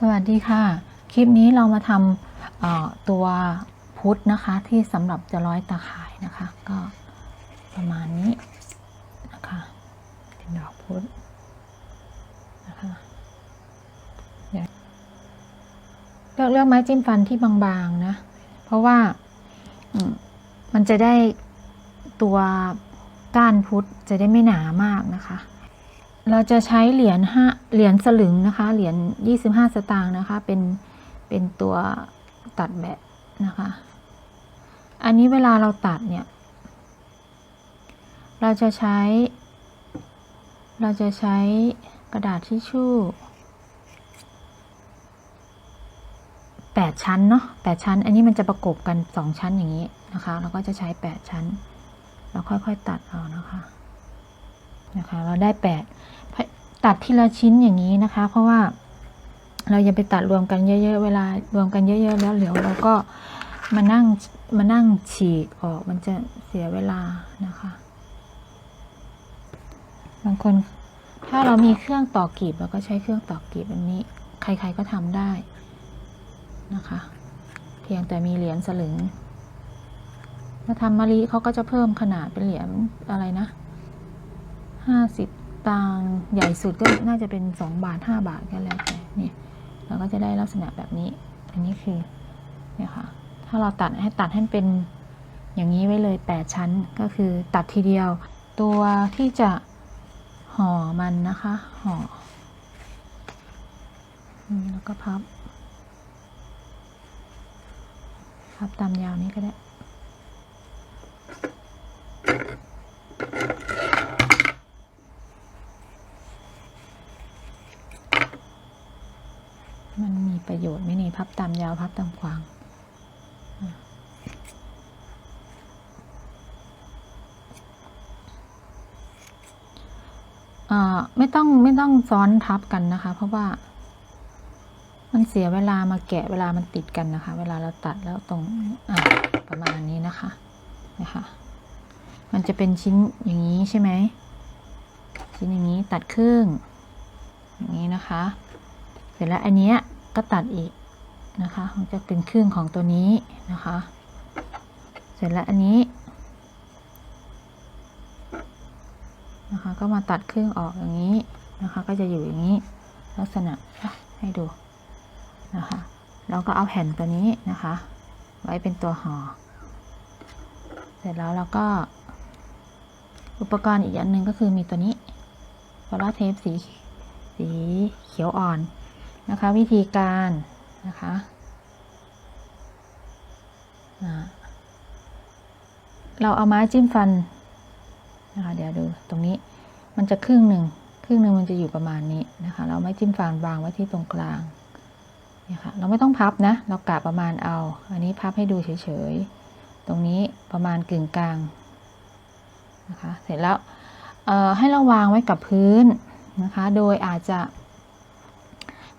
สวัสดีค่ะ คลิปนี้เรามาทำตัวพุทธนะคะที่สำหรับจะร้อยตาข่ายนะคะ ก็ประมาณนี้นะคะเป็นดอกพุธนะคะเลือกเลือกไม้จิ้มฟันที่บางๆนะ เพราะว่ามมันจะได้ตัวก้านพุทธจะได้ไม่หนามากนะคะ เราจะใช้เหรียญห้าเหรียญสลึงนะคะ เหรียญยี่สิบห้าสตางค์นะคะ เป็น เป็นตัวตัดแบะนะคะ อันนี้เวลาเราตัดเนี่ย เราจะใช้ เราจะใช้กระดาษทิชชู่แปดชั้นเนาะแปดชั้น อันนี้มันจะประกบกันสองชั้นอย่างนี้นะคะ เราก็จะใช้แปดชั้นแล้วค่อยๆตัดเอานะคะ นะคะ เราได้แปดตัดทีละชิ้นอย่างนี้นะคะ เพราะว่าเราอย่าไปตัดรวมกันเยอะ ๆ เวลารวมกันเยอะ ๆ แล้วเดี๋ยวเราก็มานั่งมานั่งฉีกออกมันจะเสียเวลานะคะ บางคนถ้าเรามีเครื่องต่อกลีบเราก็ใช้เครื่องต่อกลีบอันนี้ ใคร ๆก็ทำได้นะคะ เพียงแต่มีเหรียญสลึงมาทำมะลิเขาก็จะเพิ่มขนาดเป็นเหรียญอะไรนะ ห้าสิบตังค์ใหญ่สุดก็น่าจะเป็นสองบาทห้าบาทก็แล้วแต่นี่เราก็จะได้ลักษณะแบบนี้ อันนี้คือเนี่ยค่ะถ้าเราตัดให้ตัดให้เป็นอย่างนี้ไว้เลยแปดชั้นก็คือตัดทีเดียว ตัวที่จะห่อมันนะคะห่อแล้วก็พับ พับตามยาวนี้ก็ได้ มันมี ประโยชน์ไหมนี่พับตามยาวพับตามกว้างอ่าไม่ต้องไม่ต้องซ้อนทับกันนะคะ เพราะว่า มันเสียเวลามาแกะเวลามันติดกันนะคะ เวลาเราตัดแล้วตรงประมาณนี้นะคะนะคะ มันจะเป็นชิ้นอย่างนี้ใช่ไหมชิ้นอย่างนี้ตัดครึ่งอย่างนี้นะคะ เสร็จแล้วอันเนี้ย ก็ตัดอีกนะคะ มันจะเป็นครึ่งของตัวนี้นะคะ เสร็จแล้วอันนี้นะคะ ก็มาตัดครึ่งออกอย่างนี้นะคะ ก็จะอยู่อย่างนี้ลักษณะให้ดูนะคะแล้วก็เอาแผ่นตัวนี้นะคะ ไว้เป็นตัวห่อ เสร็จแล้วเราก็ อุปกรณ์อีกอันหนึ่งก็คือมีตัวนี้ฟลาเทปสี สีเขียวอ่อน นะคะ วิธีการนะคะเราเอาไม้จิ้มฟันนะคะเดี๋ยวดูตรงนี้มันจะครึ่งหนึ่งครึ่งหนึ่งมันจะอยู่ประมาณนี้นะคะ เราไม่จิ้มฟันวางไว้ที่ตรงกลางเนี่ยค่ะเราไม่ต้องพับนะ เรากะประมาณเอา อันนี้พับให้ดูเฉยๆ ตรงนี้ประมาณกึ่งกลางนะคะ เสร็จแล้วให้เราวางไว้กับพื้นนะคะ โดยอาจจะ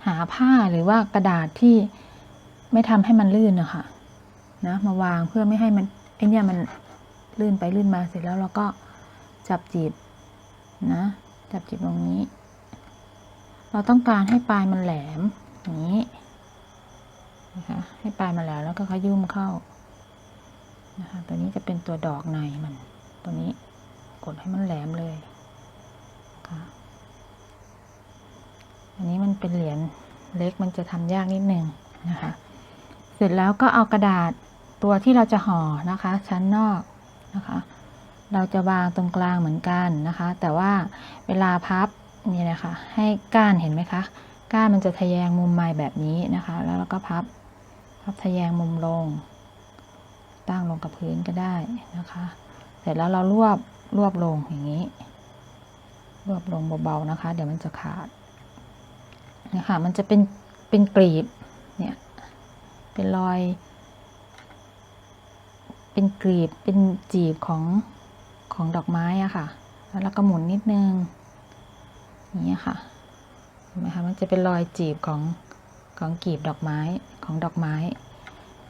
หาผ้าหรือว่ากระดาษที่ไม่ทำให้มันลื่นนะคะนะมาวางเพื่อไม่ให้มันไอเนี่ยมันลื่นไปลื่นมาเสร็จแล้วเราก็จับจีบนะจับจีบตรงนี้ เราต้องการให้ปลายมันแหลมอย่างนี้นะคะให้ปลายมันแหลมแล้วก็ขยุ่มเข้านะคะตัวนี้จะเป็นตัวดอกในมัน ตัวนี้กดให้มันแหลมเลยนะคะ อันนี้มัน เป็นเหรียญเล็กมันจะทำยากนิดนึงนะคะ เสร็จแล้วก็เอากระดาษตัวที่เราจะห่อนะคะ ชั้นนอกนะคะ เราจะวางตรงกลางเหมือนกันนะคะ แต่ว่าเวลาพับนี่นะคะให้ก้านเห็นไหมคะ ก้านมันจะทะแยงมุมไม้แบบนี้นะคะ แล้วเราก็พับพับทะแยงมุมลง ตั้งลงกับพื้นก็ได้นะคะ เสร็จแล้วเรารวบรวบลงอย่างนี้ รวบลงเบาๆนะคะ เดี๋ยวมันจะขาด เนี่ยค่ะ มันจะเป็นเป็นกรีบเนี่ยเป็นรอย เป็นกรีบเป็นจีบของของดอกไม้อะค่ะ แล้วเราก็หมุนนิดนึงอย่างนี้ค่ะเห็นไหมคะมันจะเป็นรอยจีบของของกลีบดอกไม้ของดอกไม้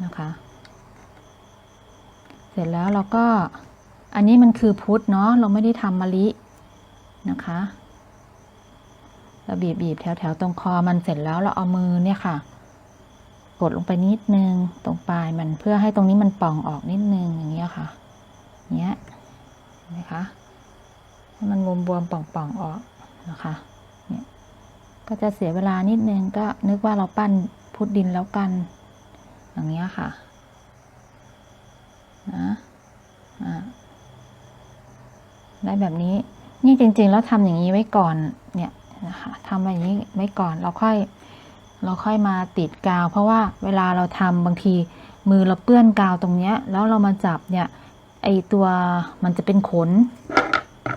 นะคะ เสร็จแล้วเราก็อันนี้มันคือพุทธเนาะเราไม่ได้ทำมะลินะคะ เราบีบบีบแถวแถวตรงคอมันเสร็จแล้วเราเอามือเนี่ยค่ะ กดลงไปนิดนึงตรงปลายมันเพื่อให้ตรงนี้มันป่องออกนิดนึงอย่างเงี้ยค่ะเนี้ยนไหมคะให้มันบวมบวมป่องป่องออกนะคะเนี่ยก็จะเสียเวลานิดนึงก็นึกว่าเราปั้นพุดดินแล้วกัน อย่างเงี้ยค่ะนะอ่าได้แบบนี้นี่จริง ๆ แล้วทำอย่างนี้ไว้ก่อนเนี่ย นะคะทำอย่างนี้ไว้ก่อนเราค่อย เราค่อยมาติดกาว เพราะว่าเวลาเราทำบางทีมือเราเปื้อนกาวตรงเนี้ย แล้วเรามาจับเนี่ยไอตัวมันจะเป็นขน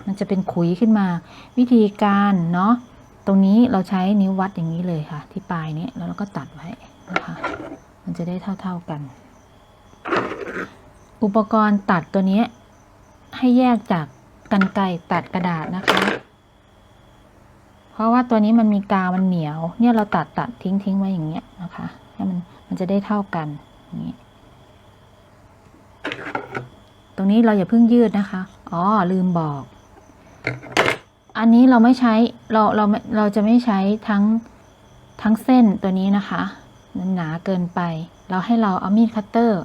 มันจะเป็นขุยขึ้นมา วิธีการเนาะตรงนี้เราใช้นิ้ววัดอย่างนี้เลยค่ะ ที่ปลายนี้แล้วเราก็ตัดไว้นะคะมันจะได้เท่า ๆกัน อุปกรณ์ตัดตัวนี้ให้แยกจากกันไกรตัดกระดาษนะคะ เพราะว่าตัวนี้มันมีกาวมันเหนียว เนี่ยเราตัดตัดทิ้งทิ้งไว้อย่างเงี้ยนะคะให้มันมันจะได้เท่ากันอย่างนี้ตรงนี้เราอย่าเพิ่งยืดนะคะ อ๋อลืมบอก อันนี้เราไม่ใช้เราเราเราจะไม่ใช้ทั้งทั้งเส้นตัวนี้นะคะมันหนาเกินไป เราให้เราเอามีดคัตเตอร์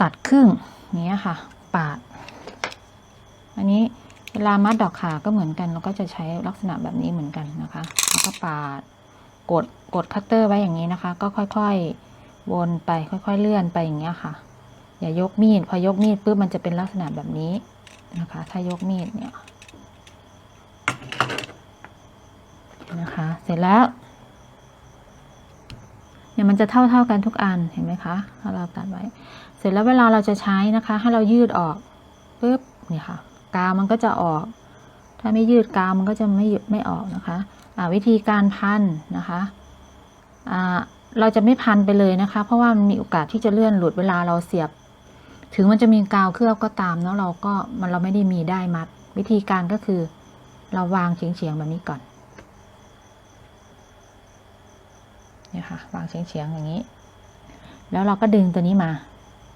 ตัดครึ่งอย่างเงี้ยค่ะ ปาด อันนี้ เวลามัดดอกขาก็เหมือนกันเราก็จะใช้ลักษณะแบบนี้เหมือนกันนะคะ แล้วก็ปาดกดกดคัตเตอร์ไว้อย่างนี้นะคะ ก็ค่อยๆวนไปค่อย ๆ เลื่อนไปอย่างเงี้ยค่ะ อย่ายกมีดพอยกมีดปุ๊บมันจะเป็นลักษณะแบบนี้นะคะ ถ้ายกมีดเนี่ยนะคะ เสร็จแล้วเนี่ยมันจะเท่าเท่าๆกันทุกอันเห็นไหมคะถ้าเราตัดไว้ เสร็จแล้วเวลาเราจะใช้นะคะ ให้เรายืดออกปุ๊บเนี่ยค่ะ กาวมันก็จะออก ถ้าไม่ยืดกาวมันก็จะไม่หยุดไม่ออกนะคะอ่าวิธีการพันนะคะอ่าเราจะไม่พันไปเลยนะคะ เพราะว่ามันมีโอกาสที่จะเลื่อนหลุดเวลาเราเสียบ ถึงมันจะมีกาวเคลือบก็ตามเนาะเราก็มันเราไม่ได้มีได้มัด วิธีการก็คือ เราวางเฉียงๆแบบนี้ก่อนเนี่ยค่ะวางเฉียงๆอย่างนี้ แล้วเราก็ดึงตัวนี้มา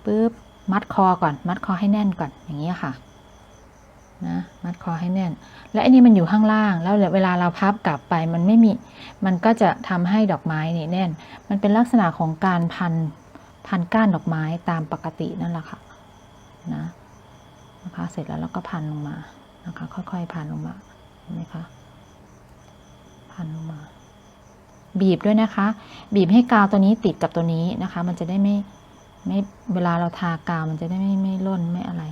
ปุ๊บมัดคอก่อน มัดคอให้แน่นก่อนอย่างนี้ค่ะ นะมัดคอให้แน่น และอันนี้มันอยู่ข้างล่าง แล้วเวลาเราพับกลับไปมันไม่มี มันก็จะทำให้ดอกไม้นี่แน่น มันเป็นลักษณะของการพันพันก้านดอกไม้ตามปกตินั่นแหละค่ะนะนะคะเสร็จแล้วเราก็พันลงมานะคะ ค่อยๆพันลงมาเห็นไหมคะพันลงมา บีบด้วยนะคะ บีบให้กาวตัวนี้ติดกับตัวนี้นะคะ มันจะได้ไม่ไม่เวลาเราทากาวมันจะได้ไม่ไม่ล่นไม่อะไร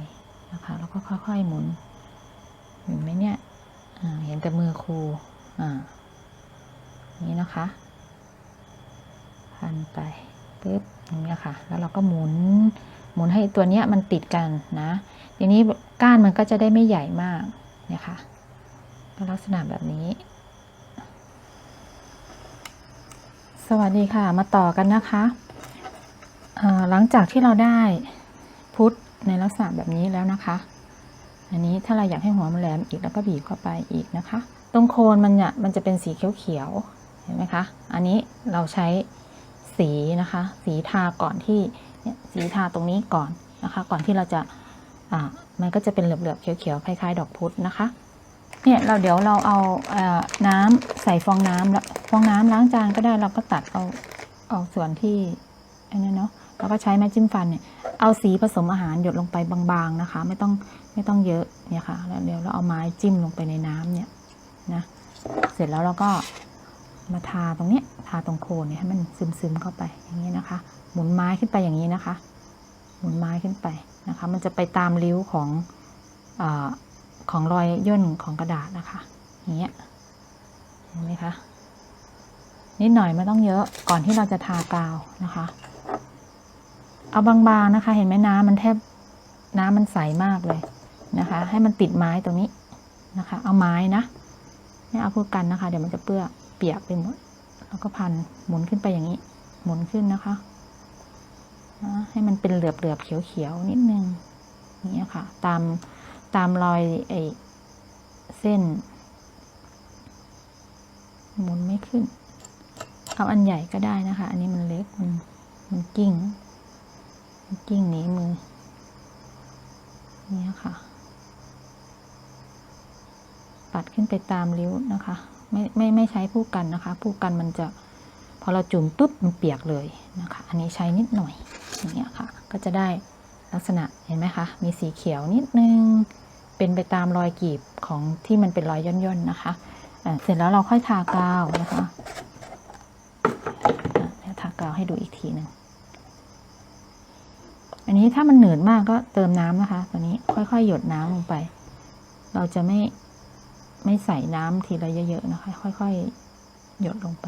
นะคะ แล้วก็ค่อย ๆ หมุน เห็นไหมเนี่ยเห็นแต่มือครูอ่านี่นะคะ พันไปปึ๊บอย่างนี้ยค่ะ แล้วเราก็หมุน หมุนให้ตัวเนี้ยมันติดกันนะ ทีนี้ก้านมันก็จะได้ไม่ใหญ่มากเนี่ยค่ะลักษณะแบบนี้ สวัสดีค่ะ มาต่อกันนะคะอ่าหลังจากที่เราได้พุทธในลักษณะแบบนี้แล้วนะคะ อันนี้ถ้าเราอยากให้หัวมันแหลมอีกแล้วก็บีบเข้าไปอีกนะคะ ตรงโคนมันเนี่ยมันจะเป็นสีเขียวๆเห็นไหมคะ อันนี้เราใช้สีนะคะ สีทาก่อนที่เนี่ยสีทาตรงนี้ก่อนนะคะ ก่อนที่เราจะอ่ามันก็จะเป็นเหลือบๆเขียวๆคล้ายๆ ดอกพุธนะคะเนี่ยเราเดี๋ยวเราเอาน้ำใส่ฟองน้ำแล้วฟองน้ำล้างจานก็ได้เราก็ตัดเอาเอาส่วนที่อันนี้เนาะเราก็ใช้ไม้จิ้มฟันเนี่ย เอาสีผสมอาหารหยดลงไปบางๆนะคะ ไม่ต้องไม่ต้องเยอะเนี่ยค่ะ แล้วเดี๋ยวเราเอาไม้จิ้มลงไปในน้ำเนี่ยนะเสร็จแล้วเราก็มาทาตรงนี้ทาตรงโคนเนี่ยให้มันซึมๆเข้าไปอย่างนี้นะคะ หมุนไม้ขึ้นไปอย่างนี้นะคะ หมุนไม้ขึ้นไปนะคะ มันจะไปตามริ้วของอของรอยย่นของกระดาษนะคะอย่างเงี้ยเห็นไหมคะนิดหน่อยไม่ต้องเยอะก่อนที่เราจะทากาวนะคะ เอาบางๆนะคะ เห็นไหมน้ำมันแทบน้ำมันใสมากเลยนะคะ ให้มันติดไม้ตรงนี้นะคะ เอาไม้นะไม่เอาพูดกันนะคะ เดี๋ยวมันจะเปื้อเปียกไปหมดแล้วก็พันหมุนขึ้นไปอย่างนี้ หมุนขึ้นนะคะนะให้มันเป็นเหลือบๆเขียวๆนิดนึงอย่างนี้ค่ะ ตามตามรอยไอ้เส้น หมุนไม่ขึ้น เอาอันใหญ่ก็ได้นะคะ อันนี้มันเล็กมันมันกิ้ง กิ้งหนีมือ เนี่ยค่ะ ปัดขึ้นไปตามริ้วนะคะ ไม่ไม่ไม่ใช้ผู้กันนะคะ ผู้กันมันจะ พอเราจุ่มปุ๊บมันเปียกเลยนะคะ อันนี้ใช้นิดหน่อยอย่างเงี้ยค่ะ ก็จะได้ลักษณะเห็นไหมคะ มีสีเขียวนิดนึง เป็นไปตามรอยกรีบของที่มันเป็นรอยย่นๆนะคะเสร็จแล้วเราค่อยทากาวนะคะอะเดี๋ยวทากาวให้ดูอีกทีหนึ่ง อันนี้ถ้ามันหนืดมากก็เติมน้ำนะคะตัวนี้ค่อยๆ หยดน้ำลงไป เราจะไม่ไม่ใส่น้ำทีละเยอะๆนะคะ ค่อยๆ หยดลงไป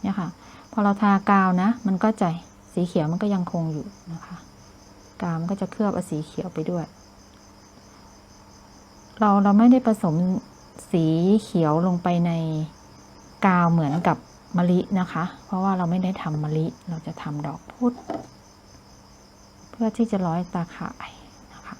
เนี่ยค่ะ พอเราทากาวนะ มันก็จะสีเขียวมันก็ยังคงอยู่นะคะ กาวมันก็จะเคลือบอสีเขียวไปด้วย เราเราไม่ได้ผสมสีเขียวลงไปในกาวเหมือนกับมะลินะคะ เพราะว่าเราไม่ได้ทำมะลิ เราจะทำดอกพุธ พื่อที่จะร้อยตาข่ายนะคะ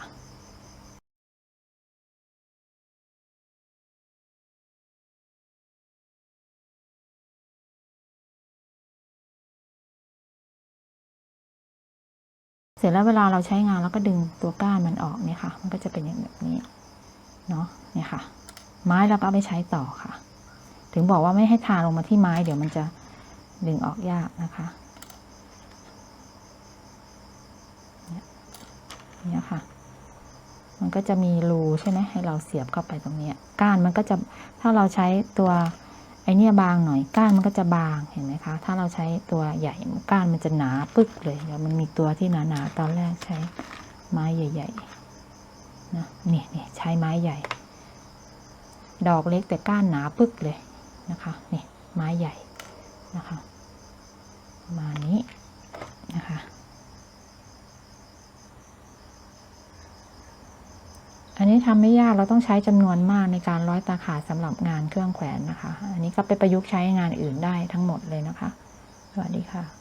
เสร็จแล้วเวลาเราใช้งานเราก็ดึงตัวก้านมันออกเนี่ยค่ะ มันก็จะเป็นอย่างแบบนี้เนาะเนี่ยค่ะ ไม้เราก็เอาไปใช้ต่อค่ะ ถึงบอกว่าไม่ให้ทาลงมาที่ไม้ เดี๋ยวมันจะดึงออกยากนะคะ นี่ยค่ะ มันก็จะมีรูใช่ไหมให้เราเสียบเข้าไปตรงเนี้ยก้านมันก็จะถ้าเราใช้ตัวไอเนี่ยบางหน่อยก้านมันก็จะบางเห็นไหมคะ ถ้าเราใช้ตัวใหญ่ก้านมันจะหนาปึ๊กเลยเดี๋ยวมันมีตัวที่หนาๆตอนแรกใช้ไม้ใหญ่ๆนะนี่นี่ใช้ไม้ใหญ่ ดอกเล็กแต่ก้านหนาปึ๊กเลยนะคะนี่ไม้ใหญ่นะคะมานี้นะคะ อันนี้ทำไม่ยากเราต้องใช้จำนวนมากในการร้อยตาขายสำหรับงานเครื่องแขวนนะคะ อันนี้ก็ไปประยุกต์ใช้งานอื่นได้ทั้งหมดเลยนะคะ สวัสดีค่ะ